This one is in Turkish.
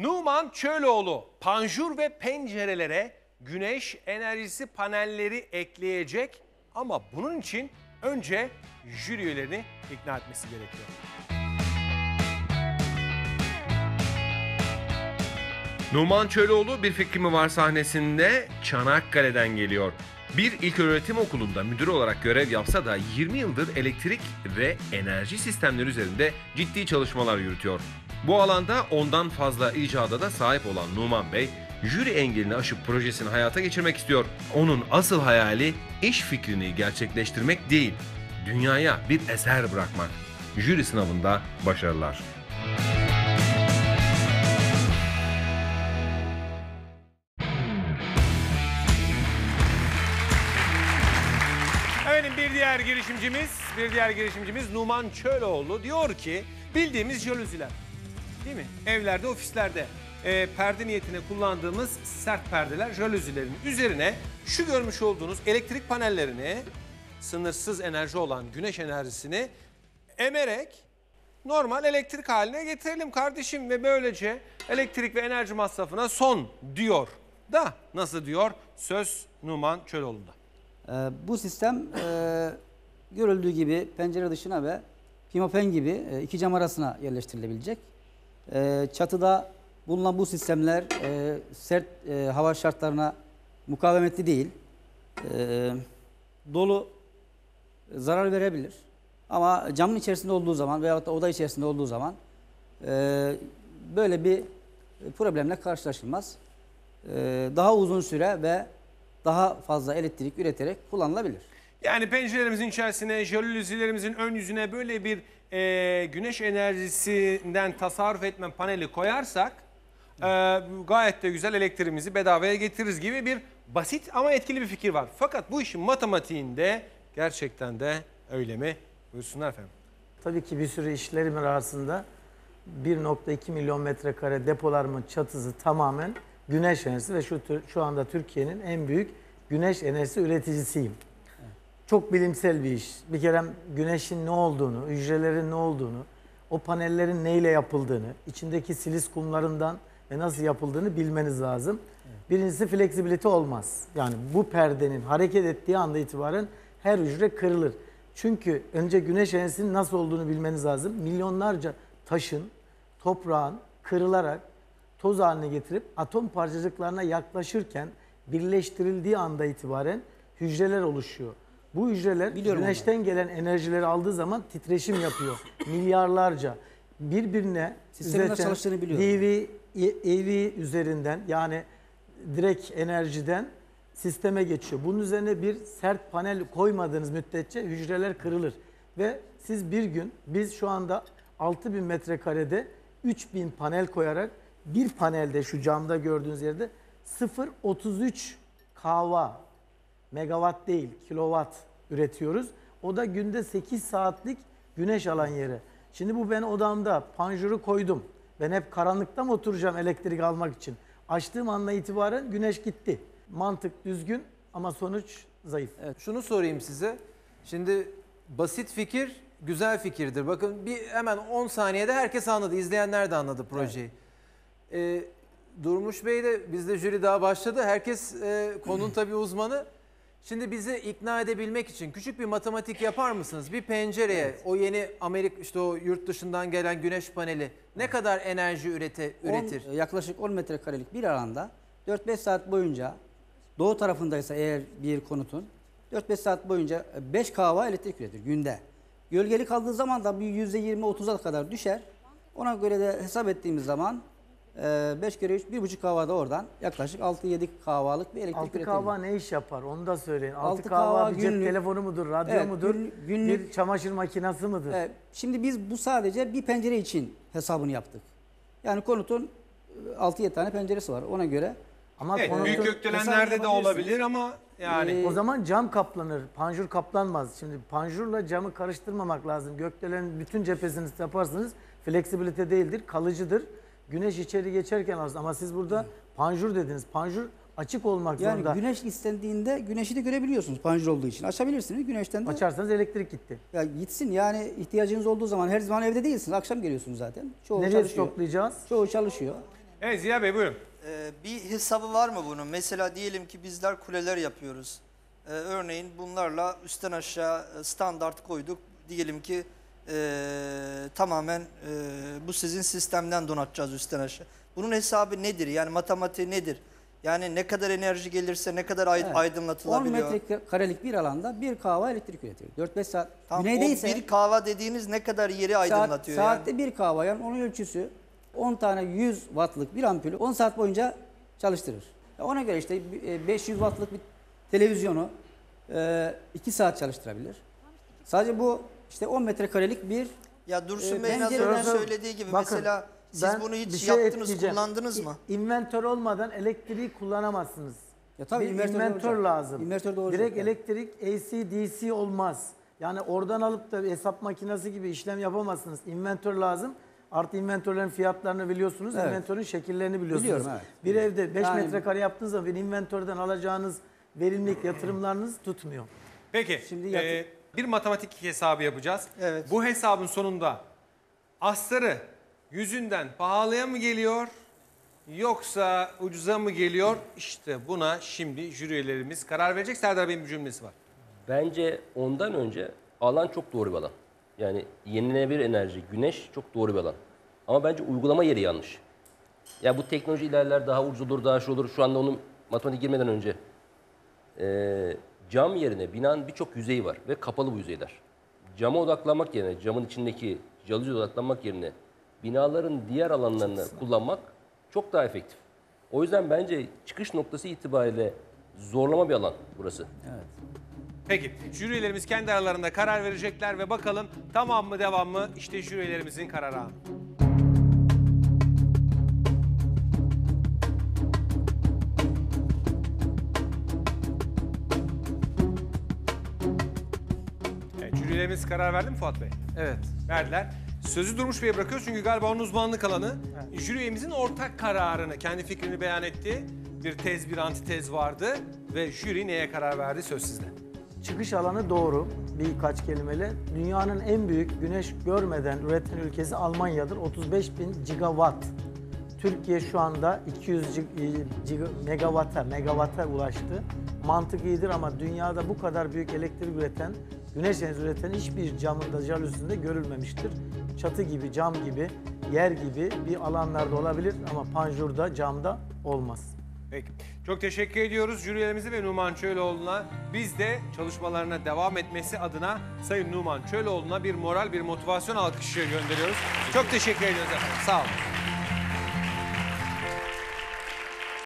Numan Çöloğlu panjur ve pencerelere güneş enerjisi panelleri ekleyecek ama bunun için önce jüri üyelerini ikna etmesi gerekiyor. Numan Çöloğlu Bir Fikri Mi Var sahnesinde Çanakkale'den geliyor. Bir ilköğretim okulunda müdür olarak görev yapsa da 20 yıldır elektrik ve enerji sistemleri üzerinde ciddi çalışmalar yürütüyor. Bu alanda ondan fazla icada da sahip olan Numan Bey, jüri engelini aşıp projesini hayata geçirmek istiyor. Onun asıl hayali iş fikrini gerçekleştirmek değil, dünyaya bir eser bırakmak. Jüri sınavında başarılar. Bir diğer girişimcimiz, bir diğer girişimcimiz Numan Çöloğlu diyor ki bildiğimiz jalüziler değil mi? Evlerde, ofislerde e, perde niyetine kullandığımız sert perdeler jalüzilerin üzerine şu görmüş olduğunuz elektrik panellerini sınırsız enerji olan güneş enerjisini emerek normal elektrik haline getirelim kardeşim ve böylece elektrik ve enerji masrafına son diyor. Da nasıl diyor? Söz Numan Çöloğlu'nda. Ee, bu sistem e, görüldüğü gibi pencere dışına ve pimapen gibi e, iki cam arasına yerleştirilebilecek. E, çatıda bulunan bu sistemler e, sert e, hava şartlarına mukavemetli değil. E, dolu zarar verebilir. Ama camın içerisinde olduğu zaman veyahut da oda içerisinde olduğu zaman e, böyle bir problemle karşılaşılmaz. E, daha uzun süre ve daha fazla elektrik üreterek kullanılabilir. Yani pencerelerimizin içerisine, jalüzilerimizin ön yüzüne böyle bir e, güneş enerjisinden tasarruf etme paneli koyarsak e, gayet de güzel elektriğimizi bedavaya getiririz gibi bir basit ama etkili bir fikir var. Fakat bu işin matematiğinde gerçekten de öyle mi? Buyursunlar efendim. Tabii ki bir sürü işlerim arasında 1.2 milyon metrekare depolarımın çatısı tamamen güneş enerjisi ve şu şu anda Türkiye'nin en büyük güneş enerjisi üreticisiyim. Çok bilimsel bir iş. Bir kere güneşin ne olduğunu, hücrelerin ne olduğunu, o panellerin neyle yapıldığını, içindeki silis kumlarından ve nasıl yapıldığını bilmeniz lazım. Birincisi fleksibilite olmaz. Yani bu perdenin hareket ettiği anda itibaren her hücre kırılır. Çünkü önce güneş enerjisinin nasıl olduğunu bilmeniz lazım. Milyonlarca taşın, toprağın kırılarak toz haline getirip atom parçacıklarına yaklaşırken birleştirildiği anda itibaren hücreler oluşuyor. Bu hücreler Biliyorum güneşten gelen enerjileri aldığı zaman titreşim yapıyor. Milyarlarca birbirine üreten. EV, EV üzerinden yani direkt enerjiden sisteme geçiyor. Bunun üzerine bir sert panel koymadığınız müddetçe hücreler kırılır. Ve siz bir gün biz şu anda 6000 metrekarede 3000 panel koyarak bir panelde şu camda gördüğünüz yerde 0.33 kava megawatt değil kilowatt üretiyoruz. O da günde 8 saatlik güneş alan yeri. Şimdi bu ben odamda panjuru koydum. Ben hep karanlıkta mı oturacağım elektrik almak için? Açtığım anla itibaren güneş gitti. Mantık düzgün ama sonuç zayıf. Evet, şunu sorayım size. Şimdi basit fikir güzel fikirdir. Bakın bir hemen 10 saniyede herkes anladı. İzleyenler de anladı projeyi. Ee, Durmuş Bey de bizde jüri daha başladı. Herkes e, konunun tabii uzmanı. Şimdi bizi ikna edebilmek için küçük bir matematik yapar mısınız? Bir pencereye o yeni Amerik işte o yurt dışından gelen güneş paneli ne kadar enerji ürete, üretir? 10, yaklaşık 10 metrekarelik bir alanda 4-5 saat boyunca doğu tarafındaysa eğer bir konutun 4-5 saat boyunca 5 kahva elektrik üretir günde. Gölgeli kaldığı zaman da bir %20-30'a kadar düşer. Ona göre de hesap ettiğimiz zaman 5 kere 3, 1,5 kahva da oradan yaklaşık 6-7 kahvalık bir elektrik 6 üretebilir. kahva ne iş yapar onu da söyleyin. 6 Altı kahva kahva bir cep günlük- telefonu mudur, radyo Evet, mudur, günlük- günlük- bir çamaşır makinesi mıdır? Evet, şimdi biz bu sadece bir pencere için hesabını yaptık. Yani konutun 6-7 tane penceresi var ona göre. Ama Evet, konutun- büyük gökdelenlerde de olabilir ama yani Ee, O zaman cam kaplanır, panjur kaplanmaz. Şimdi panjurla camı karıştırmamak lazım. Gökdelenin bütün cephesini yaparsınız. Fleksibilite değildir, kalıcıdır. Güneş içeri geçerken az ama siz burada panjur dediniz. Panjur açık olmak Yani zorunda. güneş istendiğinde güneşi de görebiliyorsunuz panjur olduğu için. Açabilirsiniz güneşten de. Açarsanız elektrik gitti. Ya gitsin yani ihtiyacınız olduğu zaman her zaman evde değilsiniz. Akşam geliyorsunuz zaten. Çoğu Nereye çalışıyor. stoklayacağız? Çoğu çalışıyor. Evet Ziya Bey buyurun. Ee, bir hesabı var mı bunun? Mesela diyelim ki bizler kuleler yapıyoruz. Ee, örneğin bunlarla üstten aşağı e, standart koyduk. Diyelim ki e, tamamen e, bu sizin sistemden donatacağız üstten aşağı. Bunun hesabı nedir? Yani matematiği nedir? Yani ne kadar enerji gelirse ne kadar ay- Evet. 10 aydınlatılabiliyor? metrekarelik bir alanda bir kahva elektrik üretiyor. 4-5 saat. Tam Güneydeyse o bir kahva dediğiniz ne kadar yeri saat, aydınlatıyor saatte yani? bir kahva yani onun ölçüsü 10 tane 100 wattlık bir ampulü 10 saat boyunca çalıştırır. Ya Ona göre işte e, 500 wattlık bir televizyonu 2 saat çalıştırabilir. Sadece bu işte 10 metrekarelik bir Ya Dursun Bey'in az önce söylediği gibi Bakın, mesela siz ben bunu bir hiç şey yaptınız, ekleyeceğim. kullandınız mı? İ- İnventör olmadan elektriği kullanamazsınız. Ya tabii bir invertör inventör olacak. lazım. İnvertör de olacak Direkt yani. elektrik AC DC olmaz. Yani oradan alıp da hesap makinesi gibi işlem yapamazsınız. İnventör lazım. Artı inventörlerin fiyatlarını biliyorsunuz. Evet. İnventörün şekillerini biliyorsunuz. Biliyorum, evet. Bir evde 5 Yani- metrekare yaptığınız zaman bir inventörden alacağınız verimlilik yatırımlarınız tutmuyor. Peki Şimdi yat- e, bir matematik hesabı yapacağız. Evet. Bu hesabın sonunda astarı yüzünden pahalıya mı geliyor yoksa ucuza mı geliyor? İşte buna şimdi jüri üyelerimiz karar verecek. Serdar Bey'in bir cümlesi var. Bence ondan önce alan çok doğru bir alan. Yani yenilenebilir enerji, güneş çok doğru bir alan. Ama bence uygulama yeri yanlış. Ya bu teknoloji ilerler, daha ucuz olur, daha şu olur. Şu anda onun matematik girmeden önce eee, cam yerine binanın birçok yüzeyi var ve kapalı bu yüzeyler. Cama odaklanmak yerine, camın içindeki jaluziye odaklanmak yerine binaların diğer alanlarını kullanmak çok daha efektif. O yüzden bence çıkış noktası itibariyle zorlama bir alan burası. Peki jüri üyelerimiz kendi aralarında karar verecekler ve bakalım tamam mı devam mı? İşte jüri üyelerimizin kararı anı. Evet, üyelerimiz karar verdi mi Fuat Bey? Evet. Verdiler. Sözü Durmuş Bey'e bırakıyoruz çünkü galiba onun uzmanlık alanı. Jüri üyemizin ortak kararını, kendi fikrini beyan etti. Bir tez, bir antitez vardı ve jüri neye karar verdi söz sizde. Çıkış alanı doğru birkaç kelimeyle. Dünyanın en büyük güneş görmeden üreten ülkesi Almanya'dır. 35 bin gigawatt. Türkiye şu anda 200 gi- giga- megawata, megawata ulaştı. Mantık iyidir ama dünyada bu kadar büyük elektrik üreten, güneş enerjisi üreten hiçbir camında, jalüzünde görülmemiştir. Çatı gibi, cam gibi, yer gibi bir alanlarda olabilir ama panjurda, camda olmaz. Peki. Çok teşekkür ediyoruz jürilerimize ve Numan Çöloğlu'na. Biz de çalışmalarına devam etmesi adına Sayın Numan Çöloğlu'na bir moral, bir motivasyon alkışı gönderiyoruz. Çok teşekkür ediyoruz efendim. Sağ olun.